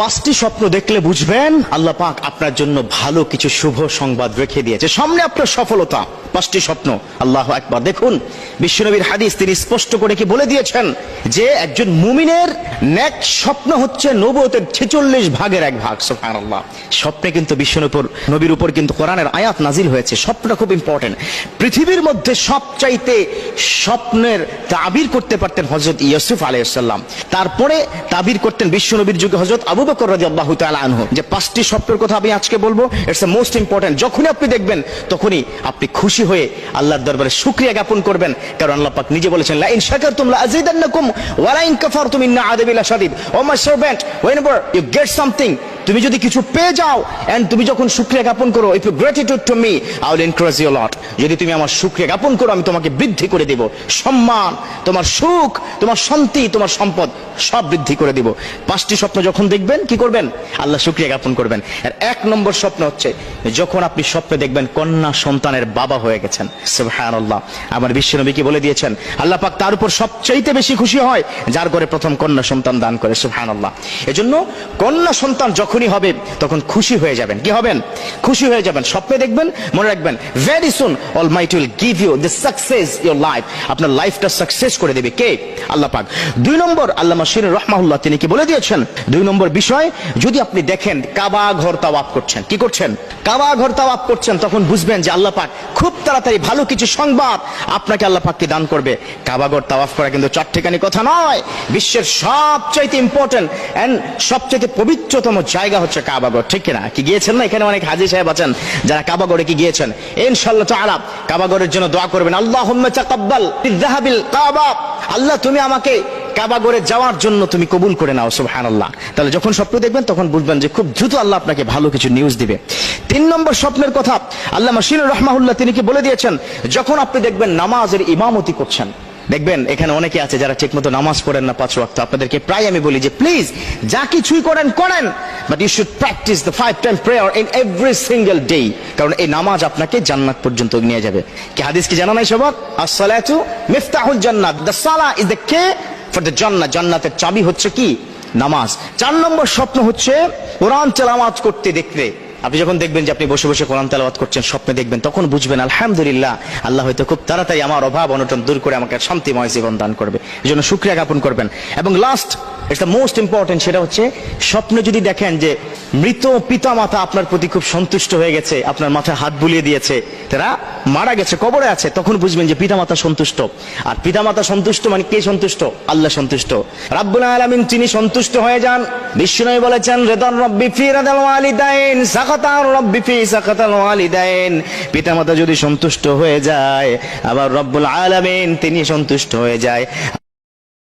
পাঁচটি স্বপ্ন দেখলে বুঝবেন, আল্লাহ পাক আপনার জন্য ভালো কিছু শুভ সংবাদ রেখে দিয়েছে। সামনে আপনার সফলতা, পাঁচটি স্বপ্ন। আল্লাহ একবার দেখুন, বিশ্বনবীর হাদিস তিনি স্পষ্ট করে কি বলে দিয়েছেন? যে একজন মুমিনের নেক স্বপ্ন হচ্ছে নবতের ছেচল্লিশ ভাগের এক ভাগ সোফান আল্লাহ স্বপ্নে কিন্তু বিশ্বনবীর নবীর উপর কিন্তু কোরআনের আয়াত নাজিল হয়েছে। স্বপ্নটা খুব ইম্পর্টেন্ট পৃথিবীর মধ্যে সবচাইতে স্বপ্নের তাবির করতে পারতেন হজরত ইয়সুফ আলাইসাল্লাম তারপরে তাবির করতেন বিশ্বনবীর যুগে হজরত আবু বকর রাজি আল্লাহ আনহু। যে পাঁচটি স্বপ্নের কথা আমি আজকে বলব ইটস মোস্ট ইম্পর্টেন্ট যখনই আপনি দেখবেন, তখনই আপনি খুশি হয়ে আল্লাহর দরবারে শুক্রিয়া জ্ঞাপন করবেন। কারণ আল্লাহ পাক নিজে বলেছেন লা ইন শাকারতুম লা আযীদান্নাকুম ওয়া লা ইন কাফারতুম ইন্না আযাবি লাশাদীদ। O my servant, whenever you get something তুমি যদি কিছু পেয়ে যাও এন্ড তুমি যখন শুক্রিয়া জ্ঞাপন করো if you gratitude to me I will encourage you lot যদি তুমি আমার শুক্রিয়া জ্ঞাপন করো, আমি তোমাকে বৃদ্ধি করে দেব। সম্মান, তোমার সুখ, তোমার শান্তি, তোমার সম্পদ, সব বৃদ্ধি করে দিব। পাঁচটি স্বপ্ন যখন দেখবেন, কি করবেন? আল্লাহ শুক্রিয়া জ্ঞাপন করবেন। আর এক নম্বর স্বপ্ন হচ্ছে, যখন আপনি স্বপ্নে দেখবেন কন্যা সন্তানের বাবা হয়ে গেছেন। সুবহানাল্লাহ। আমার বিশ্বনবী কি বলে দিয়েছেন? আল্লাহ পাক তার উপর সবচাইতে বেশি খুশি হয়, যার করে প্রথম কন্যা সন্তান দান করে। সুবহানাল্লাহ। এজন্য কন্যা সন্তান যখনই হবে, তখন খুশি হয়ে যাবেন। কি হবেন? খুশি হয়ে যাবেন। স্বপ্নে দেখবেন, মনে রাখবেন very soon almighty will give you the success your life আপনার লাইফটা সাকসেস করে দেবে। কে? আল্লাহ পাক। দুই নম্বর আল্লাহ মাসির রহমাহুল্লাহ, তিনি কি বলে দিয়েছেন? দুই নম্বর বিষয়, যদি আপনি দেখেন কাবা ঘর তাওয়াফ করছেন, কি করছেন? কাবা ঘর তাওয়াফ করছেন, তখন বুঝবেন যে আল্লাহ পাক খুব তাড়াতাড়ি ভালো কিছু সংবাদ আপনাকে আল্লাহ পাককে দান করবে। কাবা ঘর তাওয়াফ করা কিন্তু চারটেখানি কথা নয়। বিশ্বের সবচাইতে ইম্পর্টেন্ট এন্ড সবচাইতে পবিত্রতম জায়গা হচ্ছে কাবাগড় ঠিক কিনা? কি গিয়েছেন না এখানে অনেক হাজি সাহেব আছেন যারা কাবাগড়ে কি গিয়েছেন? ইনশাআল্লাহ তাআলা কাবাগড়ের জন্য দোয়া করবেন। আল্লাহুম্মা তাকাব্বাল বিযাহাবিল কাবা। আল্লাহ, তুমি আমাকে কাবাগড়ে যাওয়ার জন্য তুমি কবুল করে নাও, সুবহানাল্লাহ। তাহলে যখন স্বপ্ন দেখবেন, তখন বুঝবেন যে খুব দ্রুত আল্লাহ আপনাকে ভালো কিছু নিউজ দিবে। তিন নম্বর স্বপ্নের কথা, আল্লাহ মাসিনুর রহমাহুল্লাহ তিনি কি বলে দিয়েছেন? যখন আপনি দেখবেন নামাজের ইমামতি করছেন দেখবেন, এখানে অনেকে আছে যারা ঠিকমতো নামাজ পড়েন না পাঁচ ওয়াক্ত। আপনাদেরকে প্রায় আমি বলি যে প্লিজ যা কিছুই করেন করেন। But you should practice the five time prayer in every single day কারণ এই নামাজ আপনাকে জান্নাত পর্যন্ত নিয়ে যাবে। কি হাদিস কি জানা নাই সবার? আসসালাতু মিফতাহুল জান্নাত। দ্য সালা is the key for the জান্নাত জান্নাতের চাবি হচ্ছে কি? নামাজ। চার নম্বর স্বপ্ন হচ্ছে কোরআন তেলাওয়াত করতে দেখতে। আপনি যখন দেখবেন যে আপনি বসে বসে কোরআন তেলাওয়াত করছেন, স্বপ্নে দেখবেন, তখন বুঝবেন, আলহামদুলিল্লাহ, আল্লাহ হয়তো খুব তাড়াতাড়ি আমার অভাব, অনটন দূর করে আমাকে শান্তিময় জীবন দান করবে। এই জন্য শুক্রিয়া জ্ঞাপন করবেন। এবং লাস্ট দ্য মোস্ট ইম্পর্টেন্ট সেটা হচ্ছে স্বপ্নে যদি দেখেন যে মৃত পিতা মাতা আপনার প্রতি খুব সন্তুষ্ট হয়ে গেছে, আপনার মাথায় হাত বুলিয়ে দিয়েছে, তারা মারা গেছে, কবরে আছে, তখন বুঝবেন যে পিতা মাতা সন্তুষ্ট। আর পিতা মাতা সন্তুষ্ট মানে কে সন্তুষ্ট? আল্লাহ সন্তুষ্ট। রাব্বুল আলামিন তিনি সন্তুষ্ট হয়ে যান। বিষ্ণু বলেছেন, রেদন রব্বি ফি রাদাল ওয়ালিদাইন সাকাতার রব্বি ফি সাকাতাল ওয়ালিদাইন। পিতা মাতা যদি সন্তুষ্ট হয়ে যায়, আবার রব্বুল আলামিন তিনি সন্তুষ্ট হয়ে যায়।